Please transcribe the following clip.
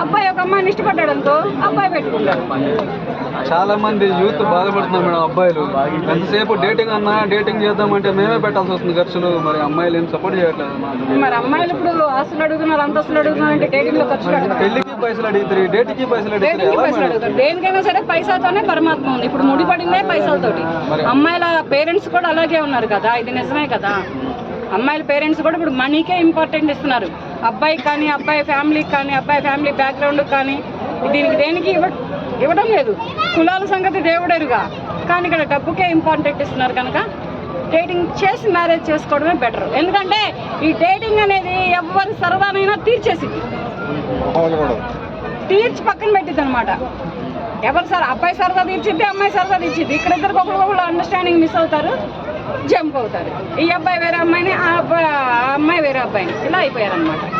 అబ్బాయి ఒక అమ్మాయిని ఇష్టపడ్డాడు అనుకో అబ్బాయి పెట్టుకుంటాడు చాలా మంది యూత్ బాధపడుతున్నారు మేడం అబ్బాయిలు. ఎంతసేపు డేటింగ్ అన్నా డేటింగ్ చేద్దామంటే మేమే పెట్టాల్సి వస్తుంది ఖర్చులు. మరి అమ్మాయిలు ఏం సపోర్ట్ చేయట్లేదు. మరి అమ్మాయిలు ఇప్పుడు ఆస్తులు అడుగుతున్నారు అంతస్తులు అడుగుతున్నారు అంటే డేటింగ్లో ఖర్చులు పెళ్ళికి పైసలు అడిగితే పైసలు డేటింగ్ పైసలు? అడుగుతారు దేనికైనా సరే పైసాతోనే పరమాత్మ ఉంది. ఇప్పుడు ముడిపడిందే పైసలతోటి. అమ్మాయిల పేరెంట్స్ కూడా అలాగే ఉన్నారు కదా. ఇది నిజమే కదా. అమ్మాయిల పేరెంట్స్ కూడా ఇప్పుడు మనీకే ఇంపార్టెంట్ ఇస్తున్నారు. అబ్బాయి కానీ అబ్బాయి ఫ్యామిలీకి కానీ అబ్బాయి ఫ్యామిలీ బ్యాక్గ్రౌండ్ కానీ దీనికి దేనికి ఇవ్వ ఇవ్వడం లేదు. కులాల సంగతి దేవుడెరుగా. కానీ ఇక్కడ డబ్బుకే ఇంపార్టెంట్ ఇస్తున్నారు కనుక డేటింగ్ చేసి మ్యారేజ్ చేసుకోవడమే బెటర్ ఎందుకంటే ఈ డేటింగ్ అనేది ఎవరి సరదానైనా తీర్చేసింది. తీర్చి పక్కన పెట్టింది అనమాట ఎవరు సార్ అబ్బాయి సరదా తీర్చిద్ది అమ్మాయి సరదా తీర్చిద్ది. ఇక్కడ ఇద్దరికి ఒకరికొకరు అండర్స్టాండింగ్ మిస్ అవుతారు. జంప్ అవుతారు. ఈ అబ్బాయి వేరే అమ్మాయిని ఆ అబ్బాయి ఆ అమ్మాయి వేరే అబ్బాయిని. ఇలా అయిపోయారు అనమాట